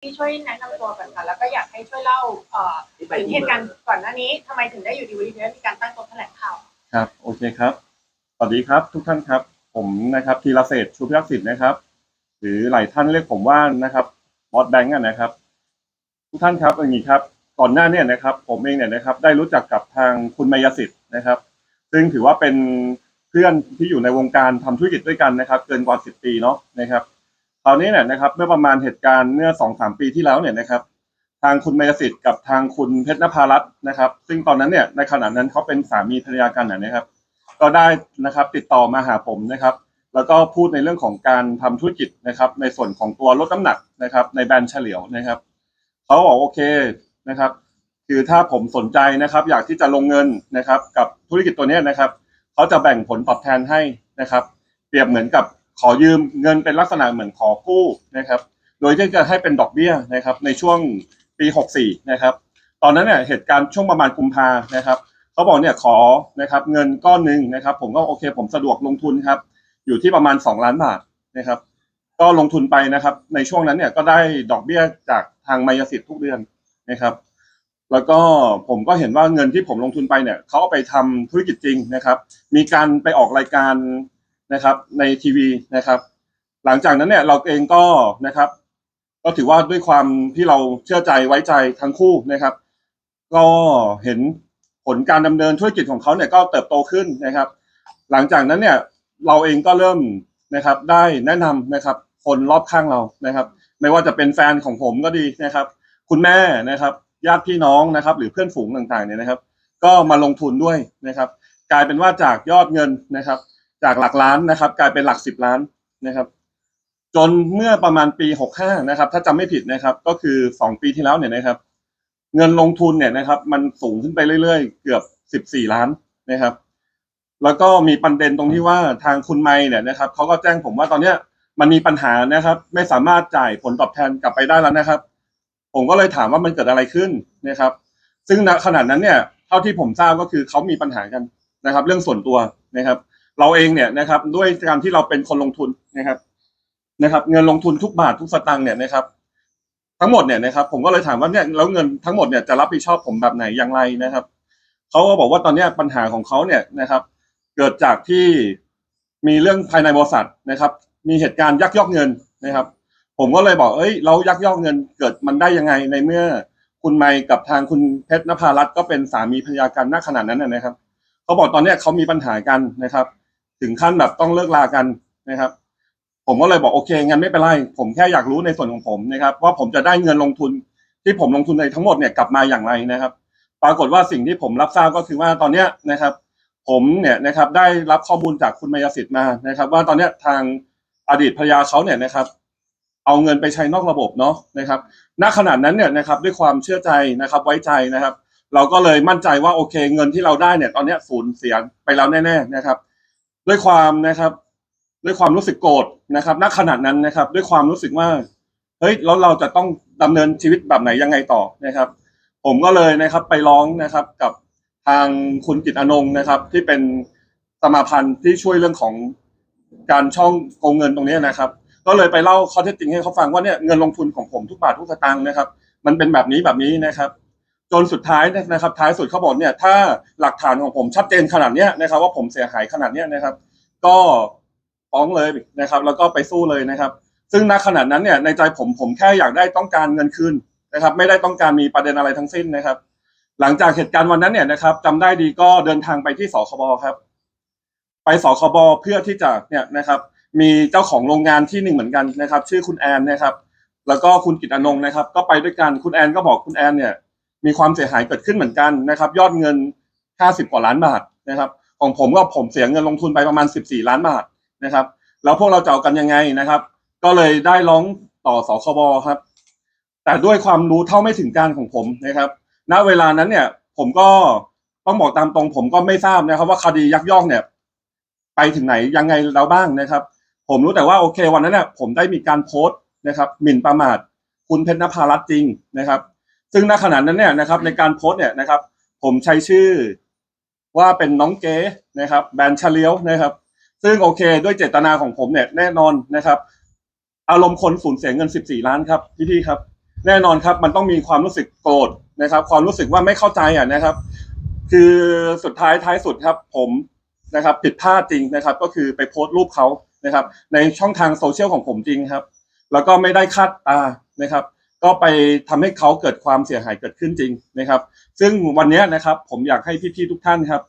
ที่ช่วยแนะนำตัวก่อนค่ะแล้วก็อยากให้ช่วยเล่าเอ่อถึงเหตุการณ์ก่อนหน้านี้ทำไมถึงได้อยู่ดีวันนี้ถึงได้มีการตั้งโต๊ะแถลงข่าวครับโอเคครับสวัสดีครับทุกท่านครับ ผมนะครับธีรเศษชูพิทักษ์สิทธิ์นะครับ หรือหลายท่านเรียกผมว่านะครับบอสแบงก์นะครับ ทุกท่านครับอย่างนี้ครับก่อนหน้าเนี่ยนะครับ ผมเองเนี่ยนะครับ ได้รู้จักกับทางคุณมายสิทธิ์นะครับ ซึ่งถือว่าเป็นเพื่อนที่อยู่ในวงการทำธุรกิจด้วยกันนะครับ เกินกว่าสิบปีเนาะนะครับ คราวนี้เนี่ยนะครับเมื่อประมาณเหตุการณ์เมื่อสองสามปีที่แล้วเนี่ยนะครับทางคุณมายสิทธิ์กับทางคุณเพชรนภารัตน์นะครับ ซึ่งตอนนั้นเนี่ยในขณะนั้นเขาเป็นสามีภรรยากันนะครับ ก็ได้นะครับติดต่อมาหาผมนะครับ แล้วก็พูดในเรื่องของการทำธุรกิจนะครับ ในส่วนของตัวลดน้ำหนักนะครับ ในแบรนด์เฉลียวนะครับเขาบอกโอเคนะครับ คือถ้าผมสนใจนะครับ อยากที่จะลงเงินนะครับ กับธุรกิจตัวนี้นะครับเขาจะแบ่งผลตอบแทนให้นะครับ เปรียบเหมือนกับ ขอยืมเงินเป็นลักษณะเหมือนขอกู้นะครับ โดยที่จะให้เป็นดอกเบี้ยนะครับในช่วงปี 64 นะครับ ตอนนั้นเนี่ยเหตุการณ์ช่วงประมาณกุมภานะครับเขาบอกเนี่ยขอนะครับเงินก้อนหนึ่งนะครับ ผมก็โอเค ผมสะดวกลงทุนครับ อยู่ที่ประมาณ 2 ล้านบาทนะครับ ก็ลงทุนไปนะครับ ในช่วงนั้นเนี่ยก็ได้ดอกเบี้ยจากทางมายสิทธิ์ทุกเดือนนะครับ แล้วก็ผมก็เห็นว่าเงินที่ผมลงทุนไปเนี่ยเขาเอาไปทำธุรกิจจริงนะครับ มีการไปออกรายการ นะครับในทีวีนะครับ หลังจากนั้นเนี่ยเราเองก็นะครับ ก็ถือว่าด้วยความที่เราเชื่อใจไว้ใจทั้งคู่นะครับ ก็เห็นผลการดำเนินธุรกิจของเขาเนี่ยก็เติบโตขึ้นนะครับ หลังจากนั้นเนี่ยเราเองก็เริ่มนะครับได้แนะนำนะครับ คนรอบข้างเรานะครับ ไม่ว่าจะเป็นแฟนของผมก็ดีนะครับ คุณแม่นะครับ ญาติพี่น้องนะครับ หรือเพื่อนฝูงต่างๆเนี่ยนะครับ ก็มาลงทุนด้วยนะครับ กลายเป็นว่าจากยอดเงินนะครับ จากหลักล้านนะครับ กลายเป็นหลักสิบล้านนะครับ จนเมื่อประมาณปี65นะครับ ถ้าจำไม่ผิดนะครับ ก็คือ2ปีที่แล้วเนี่ยนะครับ เงินลงทุนเนี่ยนะครับ มันสูงขึ้นไปเรื่อยๆ เกือบ14ล้านนะครับ แล้วก็มีประเด็นตรงที่ว่าทางคุณไมค์เนี่ยนะครับเขาก็แจ้งผมว่าตอนเนี้ยมันมีปัญหานะครับ ไม่สามารถจ่ายผลตอบแทนกลับไปได้แล้วนะครับ ผมก็เลยถามว่ามันเกิดอะไรขึ้นนะครับ ซึ่งณขนาดนั้นเนี่ยเท่าที่ผมทราบก็คือเขามีปัญหากันนะครับ เรื่องส่วนตัวนะครับ เราเองเนี่ยนะครับ ด้วยการที่เราเป็นคนลงทุนนะครับนะครับ เงินลงทุนทุกบาททุกสตางค์เนี่ยนะครับ ทั้งหมดเนี่ยนะครับ ผมก็เลยถามว่าเนี่ยแล้วเงินทั้งหมดเนี่ยจะรับผิดชอบผมแบบไหนอย่างไรนะครับเขาก็บอกว่าตอนนี้ปัญหาของเขาเนี่ยนะครับ เกิดจากที่มีเรื่องภายในบริษัทนะครับ มีเหตุการณ์ยักยอกเงินนะครับ ผมก็เลยบอก เอ้ย เรายักยอกเงินเกิดมันได้ยังไงในเมื่อคุณไมค์กับทางคุณเพชรนภารัตน์ก็เป็นสามีภรรยากันณขนาดนั้นนะนะครับเขาบอกตอนนี้เขามีปัญหากันนะครับ ถึงขั้นแบบต้องเลิกลากันนะครับ ผมก็เลยบอกโอเคงั้นไม่เป็นไรผมแค่อยากรู้ในส่วนของผมนะครับ ว่าผมจะได้เงินลงทุนที่ผมลงทุนในทั้งหมดเนี่ยกลับมาอย่างไรนะครับ ปรากฏว่าสิ่งที่ผมรับทราบก็คือว่าตอนเนี้ยนะครับ ผมเนี่ยนะครับได้รับข้อมูลจากคุณมายสิทธิ์มานะครับ ว่าตอนเนี้ยทางอดีตภรรยาเขาเนี่ยนะครับ เอาเงินไปใช้นอกระบบเนาะนะครับ ณขนาดนั้นเนี่ยนะครับด้วยความเชื่อใจนะครับ ไว้ใจนะครับ เราก็เลยมั่นใจว่าโอเค เงินที่เราได้เนี่ยตอนเนี้ยสูญเสียไปแล้วแน่ๆนะครับ ด้วยความนะครับ ด้วยความรู้สึกโกรธนะครับณขนาดนั้นนะครับ ด้วยความรู้สึกว่าเฮ้ยแล้วเราจะต้องดำเนินชีวิตแบบไหนยังไงต่อนะครับ ผมก็เลยนะครับไปร้องนะครับกับทางคุณกิตอนงนะครับ ที่เป็นสมาพันธ์ที่ช่วยเรื่องของการช่องโกงเงินตรงนี้นะครับ ก็เลยไปเล่าข้อเท็จจริงให้เขาฟังว่าเนี่ยเงินลงทุนของผมทุกบาททุกสตางค์นะครับ มันเป็นแบบนี้แบบนี้นะครับ จนสุดท้ายนะครับท้ายสุดเขาบอกเนี่ยถ้าหลักฐานของผมชัดเจนขนาดเนี้ยนะครับ ว่าผมเสียหายขนาดเนี้ยนะครับ ก็ฟ้องเลยนะครับ แล้วก็ไปสู้เลยนะครับ ซึ่งณขนาดนั้นเนี่ยในใจผมผมแค่อยากได้ต้องการเงินคืนนะครับ ไม่ได้ต้องการมีประเด็นอะไรทั้งสิ้นนะครับ หลังจากเหตุการณ์วันนั้นเนี่ยนะครับจำได้ดีก็เดินทางไปที่สคบครับ ไปสคบเพื่อที่จะเนี่ยนะครับ มีเจ้าของโรงงานที่หนึ่งเหมือนกันนะครับ ชื่อคุณแอนนะครับ แล้วก็คุณกิตอนงนะครับ ก็ไปด้วยกันคุณแอนก็บอกคุณแอนเนี่ย มีความเสียหายเกิดขึ้นเหมือนกันนะครับ ยอดเงิน 50 กว่าล้านบาทนะครับ ของผมก็ผมเสียเงินลงทุนไปประมาณ 14 ล้านบาทนะครับ แล้วพวกเราจะเอากันยังไงนะครับ ก็เลยได้ร้องต่อสคบครับ แต่ด้วยความรู้เท่าไม่ถึงการของผมนะครับ ณเวลานั้นเนี่ย ผมก็ต้องบอกตามตรง ผมก็ไม่ทราบนะครับ ว่าคดียักยอกเนี่ย ไปถึงไหนยังไงแล้วบ้างนะครับ ผมรู้แต่ว่าโอเควันนั้นเนี่ยผมได้มีการโพสต์นะครับ หมิ่นประมาทคุณเพชรนภารัตน์จริงนะครับ ซึ่งณขณะนั้นเนี่ยนะครับในการโพสต์เนี่ยนะครับ ผมใช้ชื่อว่าเป็นน้องเก๋นะครับ แบรนด์ชาเลียวนะครับ ซึ่งโอเคด้วยเจตนาของผมเนี่ยแน่นอนนะครับ อารมณ์คนสูญเสียเงิน 14 ล้านครับพี่ๆครับ แน่นอนครับมันต้องมีความรู้สึกโกรธนะครับ ความรู้สึกว่าไม่เข้าใจอะนะครับ คือสุดท้ายท้ายสุดครับ ผมนะครับผิดพลาดจริงนะครับ ก็คือไปโพสต์รูปเขานะครับ ในช่องทางโซเชียลของผมจริงครับ แล้วก็ไม่ได้คาดตานะครับ ก็ไปทำให้เขาเกิดความเสียหายเกิดขึ้นจริงนะครับ ซึ่งวันนี้นะครับ ผมอยากให้พี่ๆทุกท่านครับ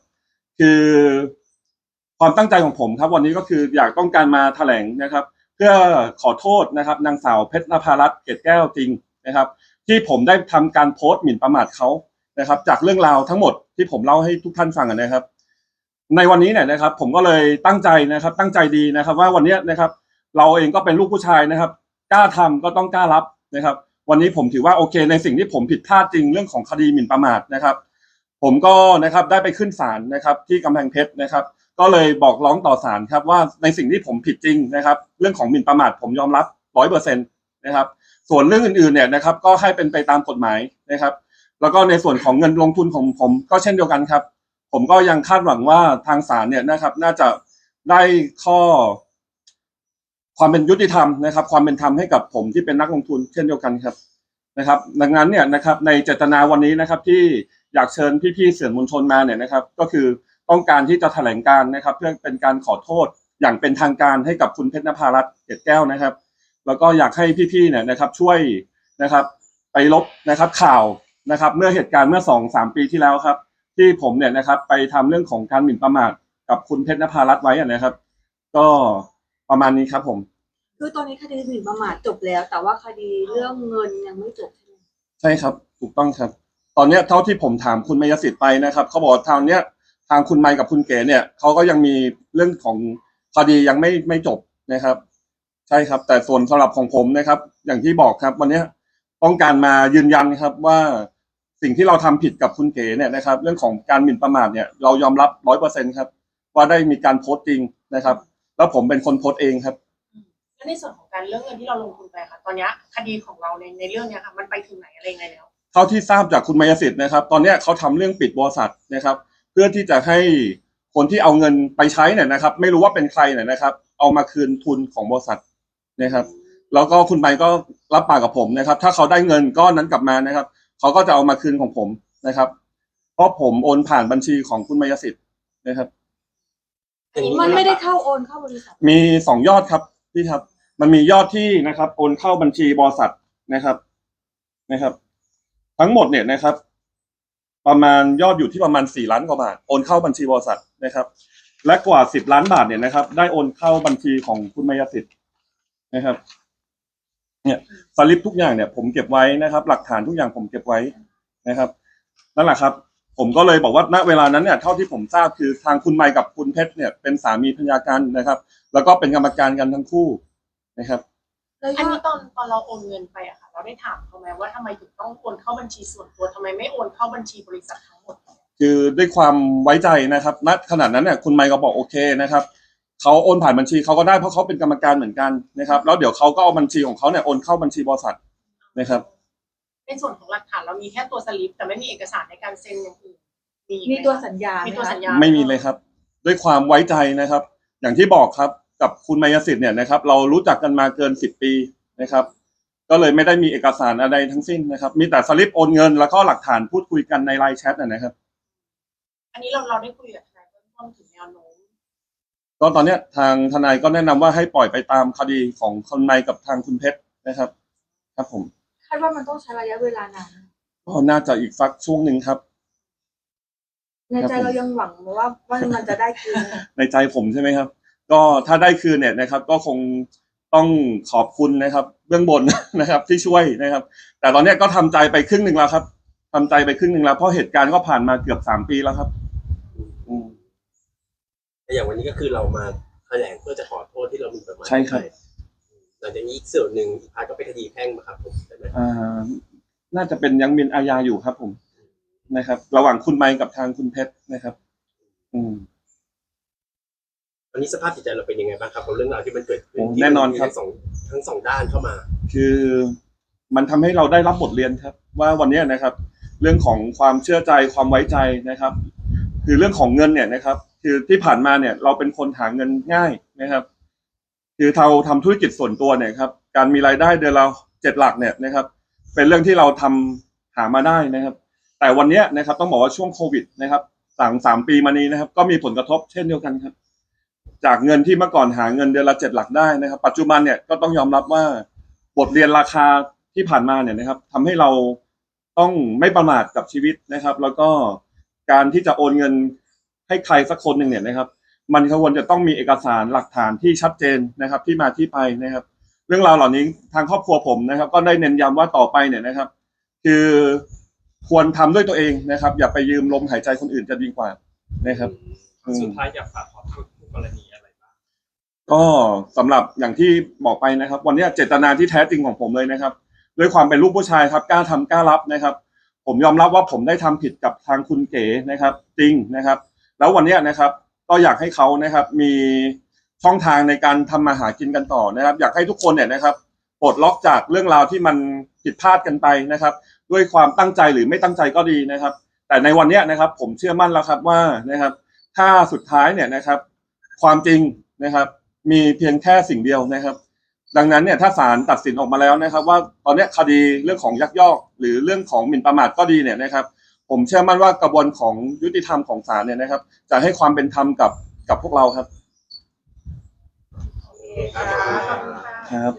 คือความตั้งใจของผมครับ วันนี้ก็คืออยากต้องการมาแถลงนะครับ เพื่อขอโทษนะครับ นางสาวเพชรนภารัตน์เกตแก้วจริงนะครับ ที่ผมได้ทำการโพสต์หมิ่นประมาทเขานะครับ จากเรื่องราวทั้งหมดที่ผมเล่าให้ทุกท่านฟังนะครับ ในวันนี้เนี่ยนะครับ ผมก็เลยตั้งใจนะครับ ตั้งใจดีนะครับ ว่าวันนี้นะครับ เราเองก็เป็นลูกผู้ชายนะครับ กล้าทำก็ต้องกล้ารับนะครับ วันนี้ผมถือว่าโอเค ในสิ่งที่ผมผิดพลาดจริงเรื่องของคดีหมิ่นประมาทนะครับ ผมก็นะครับได้ไปขึ้นศาลนะครับ ที่กำแพงเพชรนะครับ ก็เลยบอกร้องต่อศาลครับว่าในสิ่งที่ผมผิดจริงนะครับ เรื่องของหมิ่นประมาทผมยอมรับร้อยเปอร์เซ็นต์นะครับ ส่วนเรื่องอื่นๆเนี่ยนะครับ ก็ให้เป็นไปตามกฎหมายนะครับ แล้วก็ในส่วนของเงินลงทุนของผมก็เช่นเดียวกันครับ ผมก็ยังคาดหวังว่าทางศาลเนี่ยนะครับ น่าจะได้ข้อ ความเป็นยุติธรรมนะครับ ความเป็นธรรมให้กับผมที่เป็นนักลงทุนเช่นเดียวกันครับนะครับ ดังนั้นเนี่ยนะครับในเจตนาวันนี้นะครับที่อยากเชิญพี่ๆสื่อมวลชนมาเนี่ยนะครับ ก็คือต้องการที่จะแถลงการนะครับ เพื่อเป็นการขอโทษอย่างเป็นทางการให้กับคุณเพชรนภารัตน์เกตแก้วนะครับ แล้วก็อยากให้พี่ๆเนี่ยนะครับช่วยนะครับไปลบนะครับข่าวนะครับ เมื่อเหตุการณ์เมื่อสองสามปีที่แล้วครับ ที่ผมเนี่ยนะครับไปทำเรื่องของการหมิ่นประมาทกับคุณเพชรนภารัตน์ไว้อะนะครับ ก็ ประมาณนี้ครับผม คือตอนนี้คดีหมิ่นประมาทจบแล้ว แต่ว่าคดีเรื่องเงินยังไม่จบใช่ไหมใช่ครับ ถูกต้องครับ ตอนเนี้ยเท่าที่ผมถามคุณมยสิทธิ์ไปนะครับเขาบอกว่าทางเนี้ยทางคุณไมค์กับคุณเก๋เนี่ยเขาก็ยังมีเรื่องของคดียังไม่ไม่จบนะครับ ใช่ครับ แต่ส่วนสำหรับของผมนะครับ อย่างที่บอกครับ วันเนี้ยต้องการมายืนยันครับว่าสิ่งที่เราทำผิดกับคุณเก๋เนี่ยนะครับ เรื่องของการหมิ่นประมาทเนี่ยเรายอมรับร้อยเปอร์เซ็นครับว่าได้มีการโพสต์จริงนะครับ แล้วผมเป็นคนโพสต์เองครับ แล้วในส่วนของการเรื่องเงินที่เราลงทุนไปค่ะ ตอนเนี้ยคดีของเราในในเรื่องเนี้ยค่ะ มันไปถึงไหนอะไรยังไงแล้ว เท่าที่ทราบจากคุณมายสิทธิ์นะครับ ตอนเนี้ยเขาทำเรื่องปิดบริษัทนะครับ เพื่อที่จะให้คนที่เอาเงินไปใช้เนี่ยนะครับ ไม่รู้ว่าเป็นใครเนี่ยนะครับ เอามาคืนทุนของบริษัทนะครับ แล้วก็คุณไมค์ก็รับปากกับผมนะครับ ถ้าเขาได้เงินก้อนนั้นกลับมานะครับ เขาก็จะเอามาคืนของผมนะครับ เพราะผมโอนผ่านบัญชีของคุณมายสิทธิ์นะครับอันนี้ มันไม่ได้เข้าโอนเข้าบริษัทมีสองยอดครับพี่ครับ มันมียอดที่นะครับ โอนเข้าบัญชีบริษัทนะครับนะครับ ทั้งหมดเนี่ยนะครับ ประมาณยอดอยู่ที่ประมาณสี่ล้านกว่าบาทโอนเข้าบัญชีบริษัทนะครับ และกว่าสิบล้านบาทเนี่ยนะครับ ได้โอนเข้าบัญชีของคุณมายสิทธิ์นะครับ เนี่ยสลิปทุกอย่างเนี่ย ผมเก็บไว้นะครับ หลักฐานทุกอย่างผมเก็บไว้นะครับนั่นแหละครับ ผมก็เลยบอกว่าณเวลานั้นเนี่ยเท่าที่ผมทราบคือทางคุณไมค์กับคุณเพชรเนี่ยเป็นสามีภรรยากันนะครับ แล้วก็เป็นกรรมการกันทั้งคู่นะครับ แล้วยอันอนี้ดตอนตอนเราโอนเงินไปอะค่ะ เราได้ถามเขาไหมว่าทำไมถึงต้องโอนเข้าบัญชีส่วนตัวทำไมไม่โอนเข้าบัญชีบริษัททั้งหมด คือด้วยความไว้ใจนะครับณขนาดนั้นเนี่ยคุณไมค์ก็บอกโอเคนะครับเขาโอนผ่านบัญชีเขาก็ได้เพราะเขาเป็นกรรมการเหมือนกันนะครับ แล้วเดี๋ยวเขาก็เอาบัญชีของเขาเนี่ยโอนเข้าบัญชีบริษัทนะครับ ในส่วนของหลักฐานเรามีแค่ตัวสลิป แต่ไม่มีเอกสารในการเซ็นอย่างอื่นมีอีกไหมีตัวสัญญามีไหมตัวคะสัญญาไม่มีเลยครับ ด้วยความไว้ใจนะครับ อย่างที่บอกครับกับคุณมายสิทธิ์เนี่ยนะครับ เรารู้จักกันมาเกินสิบปีนะครับ ก็เลยไม่ได้มีเอกสารอะไรทั้งสิ้นนะครับ มีแต่สลิปโอนเงิน แล้วก็หลักฐานพูดคุยกันในไลน์แชทนะนะครับ อันนี้เราเราได้คุยกับทนายเบื้องต้นถึงแนวโน้มก็ตอนเนี้ยทางทนายก็แนะนำว่าให้ปล่อยไปตามคดีของคุณนายกับทางคุณเพชรนะครับ ครับผมคาดว่ามันต้องใช้ระยะเวลานานก็น่าจะอีกสักช่วงหนึ่งครับ ในใจเรายังหวังว่าว่ามันจะได้คืนไหมในใจผมใช่ไหมครับ ก็ถ้าได้คืนเนี่ยนะครับ ก็คงต้องขอบคุณนะครับ เบื้องบนนะครับ ที่ช่วยนะครับ แต่ตอนเนี้ยก็ทำใจไปครึ่งหนึ่งแล้วครับทำใจไปครึ่งหนึ่งแล้วเพราะเหตุการณ์ก็ผ่านมาเกือบสามปีแล้วครับอืมแต่อย่างวันนี้ก็คือเรามาแถลงเพื่อจะขอโทษที่เรามีประมาทใช่ครับ หลังจากนี้อีกส่วนหนึ่งอีกพาร์ทก็เป็นคดีแพ่งมาครับผมใช่ไหมอ่าน่าจะเป็นยังเป็นอาญาอยู่ครับผมนะครับ ระหว่างคุณไมค์กับทางคุณเพชรนะครับ อืมวันนี้สภาพจิตใจเราเป็นยังไงบ้างครับกับเรื่องราวที่มันเกิดขึ้นโอ้ที่แน่นอนครับ มีทั้งสองทั้งสองด้านเข้ามา คือมันทำให้เราได้รับบทเรียนครับ ว่าวันเนี้ยนะครับ เรื่องของความเชื่อใจความไว้ใจนะครับ คือเรื่องของเงินเนี่ยนะครับ คือที่ผ่านมาเนี่ย เราเป็นคนหาเงินง่ายนะครับ คือเราทำธุรกิจส่วนตัวเนี่ยครับการมีรายได้เดือนละเจ็ดหลักเนี่ยนะครับ เป็นเรื่องที่เราทำหามาได้นะครับ แต่วันนี้นะครับต้องบอกว่าช่วงโควิดนะครับสามสามปีมานี้นะครับ ก็มีผลกระทบเช่นเดียวกันครับ จากเงินที่เมื่อก่อนหาเงินเดือนละเจ็ดหลักได้นะครับ ปัจจุบันเนี่ยก็ต้องยอมรับว่าบทเรียนราคาที่ผ่านมาเนี่ยนะครับทำให้เราต้องไม่ประมาทกับชีวิตนะครับ แล้วก็การที่จะโอนเงินให้ใครสักคนหนึ่งเนี่ยนะครับ มันควรจะต้องมีเอกสารหลักฐานที่ชัดเจนนะครับ ที่มาที่ไปนะครับ เรื่องราวเหล่านี้ทางครอบครัวผมนะครับ ก็ได้เน้นย้ำว่าต่อไปเนี่ยนะครับ คือควรทำด้วยตัวเองนะครับ อย่าไปยืมลมหายใจคนอื่นจะดีกว่านะครับอืมสุดท้ายอยากฝากขอโทษคู่กรณีอะไรบ้างก็สำหรับอย่างที่บอกไปนะครับ วันนี้เจตนาที่แท้จริงของผมเลยนะครับ ด้วยความเป็นลูกผู้ชายครับกล้าทำกล้ารับนะครับ ผมยอมรับว่าผมได้ทำผิดกับทางคุณเก๋นะครับ จริงนะครับ แล้ววันนี้นะครับ ก็อยากให้เขานะครับมีช่องทางในการทำมาหากินกันต่อนะครับ อยากให้ทุกคนเนี่ยนะครับปลดล็อกจากเรื่องราวที่มันผิดพลาดกันไปนะครับ ด้วยความตั้งใจหรือไม่ตั้งใจก็ดีนะครับ แต่ในวันนี้นะครับ ผมเชื่อมั่นแล้วครับว่านะครับ ถ้าสุดท้ายเนี่ยนะครับ ความจริงนะครับ มีเพียงแค่สิ่งเดียวนะครับ ดังนั้นเนี่ยถ้าศาลตัดสินออกมาแล้วนะครับ ว่าตอนนี้คดีเรื่องของยักยอก หรือเรื่องของหมิ่นประมาทก็ดีเนี่ยนะครับ ผมเชื่อมั่นว่ากระบวนของยุติธรรมของศาลเนี่ยนะครับ จะให้ความเป็นธรรมกับกับพวกเราครับโอเคครับ